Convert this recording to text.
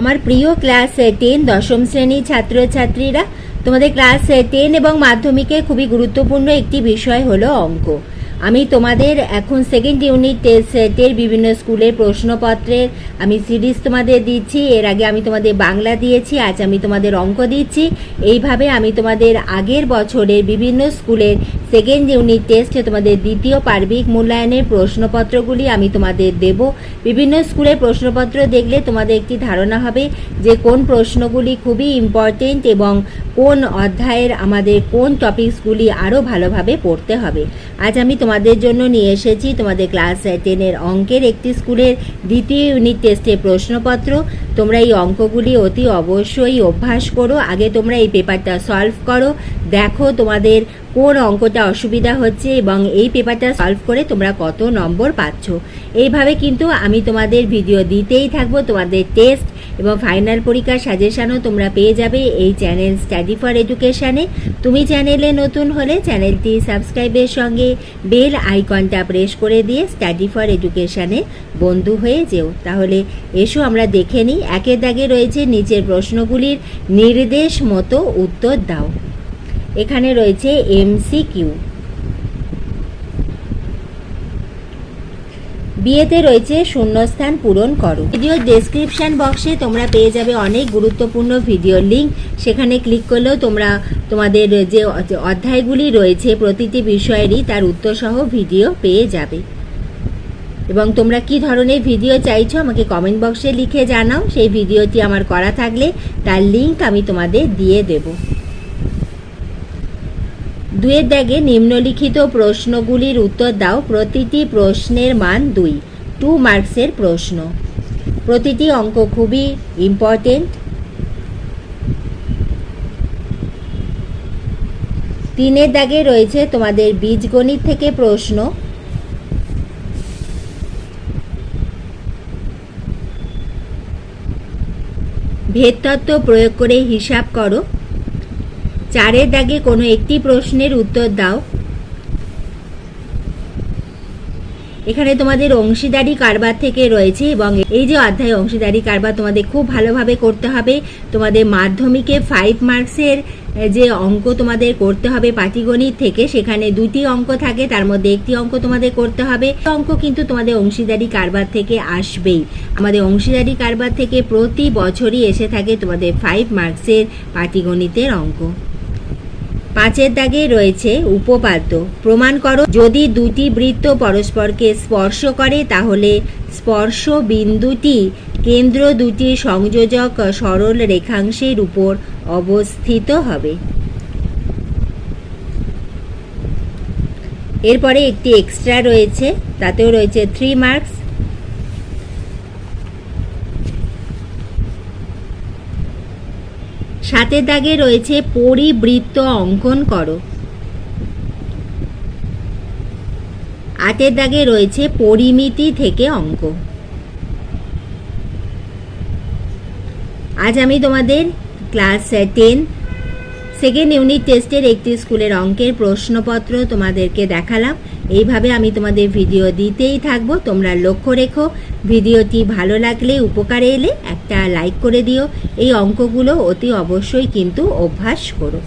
আমার প্রিয় class ten দশম শ্রেণির ছাত্রছাত্রীরা, তোমাদের ক্লাস টেন এবং মাধ্যমিকে খুবই গুরুত্বপূর্ণ একটি বিষয় হলো অঙ্ক। আমি তোমাদের এখন সেকেন্ড ইউনিট সেটের বিভিন্ন স্কুলের প্রশ্নপত্রের আমি সিরিজ তোমাদের দিচ্ছি, এর আগে আমি তোমাদের বাংলা দিয়েছি, আজ আমি তোমাদের অঙ্ক দিচ্ছি। এইভাবে আমি তোমাদের আগের বছরের বিভিন্ন স্কুলের সেকেন্ড ইউনিট টেস্টে তোমাদের দ্বিতীয় পার্বিক মূল্যায়নের প্রশ্নপত্রগুলি আমি তোমাদের দেব। বিভিন্ন স্কুলের প্রশ্নপত্র দেখলে তোমাদের একটি ধারণা হবে যে কোন প্রশ্নগুলি খুবই ইম্পর্টেন্ট এবং কোন অধ্যায়ের আমাদের কোন টপিকসগুলি আরও ভালোভাবে পড়তে হবে। আজ আমি তোমাদের জন্য নিয়ে এসেছি তোমাদের ক্লাস টেনের অঙ্কের একটি স্কুলের দ্বিতীয় ইউনিট টেস্টের প্রশ্নপত্র। তোমরা এই অঙ্কগুলি অতি অবশ্যই অভ্যাস করো। আগে তোমরা এই পেপারটা সলভ করো। দেখো তোমাদের কোন অঙ্কটা অসুবিধা হচ্ছে এবং এই পেপারটা সলভ করে তোমরা কত নম্বর পাচ্ছ। এইভাবে কিন্তু আমি তোমাদের ভিডিও দিতেই থাকব। তোমাদের টেস্ট এবং ফাইনাল পরীক্ষার সাজেশানও তোমরা পেয়ে যাবে এই চ্যানেল স্টাডি ফর এডুকেশানে তুমি চ্যানেলে নতুন হলে চ্যানেলটি সাবস্ক্রাইবের সঙ্গে বেল আইকনটা প্রেস করে দিয়ে স্টাডি ফর এডুকেশানে বন্ধু হয়ে যেও। তাহলে এসো আমরা দেখে নিই একের দাগে রয়েছে নিচের প্রশ্নগুলির নির্দেশ মতো উত্তর দাও। এখানে রয়েছে এমসিকিউ বিয়েতে রয়েছে শূন্যস্থান পূরণ করো। ভিডিও ডেসক্রিপশন বক্সে তোমরা পেয়ে যাবে অনেক গুরুত্বপূর্ণ ভিডিও লিঙ্ক সেখানে ক্লিক করলেও তোমরা তোমাদের যে অধ্যায়গুলি রয়েছে প্রতিটি বিষয়েরই তার উত্তরসহ ভিডিও পেয়ে যাবে। এবং তোমরা কি ধরনের ভিডিও চাইছো আমাকে কমেন্ট বক্সে লিখে জানাও। সেই ভিডিওটি আমার করা থাকলে তার লিঙ্ক আমি তোমাদের দিয়ে দেবো। দুয়ের দাগে নিম্নলিখিত প্রশ্নগুলির উত্তর দাও। প্রতিটি প্রশ্নের মান দুই টু মার্কসের প্রশ্ন। প্রতিটি অঙ্ক খুবই ইম্পর্টেন্ট তিনের দাগে রয়েছে তোমাদের বীজগণিত থেকে প্রশ্ন। ভেদতত্ত্ব প্রয়োগ করে হিসাব করো। চারের দাগে কোনো একটি প্রশ্নের উত্তর দাও। এখানে তোমাদের অংশীদারি কারবার থেকে রয়েছে এবং এই যে অধ্যায় অংশীদারি কারবার তোমাদের খুব ভালোভাবে করতে হবে। তোমাদের মাধ্যমিকে ফাইভ মার্কসের যে অঙ্ক তোমাদের করতে হবে পাটিগণিত থেকে, সেখানে দুটি অঙ্ক থাকে, তার মধ্যে একটি অঙ্ক তোমাদের করতে হবে। অঙ্ক কিন্তু তোমাদের অংশীদারি কারবার থেকে আসবেই। আমাদের অংশীদারি কারবার থেকে প্রতি বছরই এসে থাকে তোমাদের ফাইভ মার্কসের পাটিগণিতের অঙ্ক। পাঁচের দাগে রয়েছে উপপাদ্য। প্রমাণ করো, যদি দুটি বৃত্ত পরস্পরকে স্পর্শ করে, তাহলে স্পর্শ বিন্দুটি কেন্দ্র দুটি সংযোজক সরল রেখাংশের উপর অবস্থিত হবে। এরপরে একটি এক্সট্রা রয়েছে, তাতেও রয়েছে থ্রি মার্কস সাতের দাগে রয়েছে পরিবৃত্ত অঙ্কন করো। আটের দাগে রয়েছে পরিমিতি থেকে অঙ্ক। আজ আমি তোমাদের ক্লাস টেন সেকেন্ড ইউনিট টেস্টের একটি স্কুলের অঙ্কের প্রশ্নপত্র তোমাদেরকে দেখালাম। এইভাবে আমি তোমাদের ভিডিও দিতেই থাকব। তোমরা লক্ষ্য রেখো। ভিডিওটি ভালো লাগলে, উপকারে এলে একটা লাইক করে দিও। এই অঙ্কগুলো অতি অবশ্যই কিন্তু অভ্যাস করো।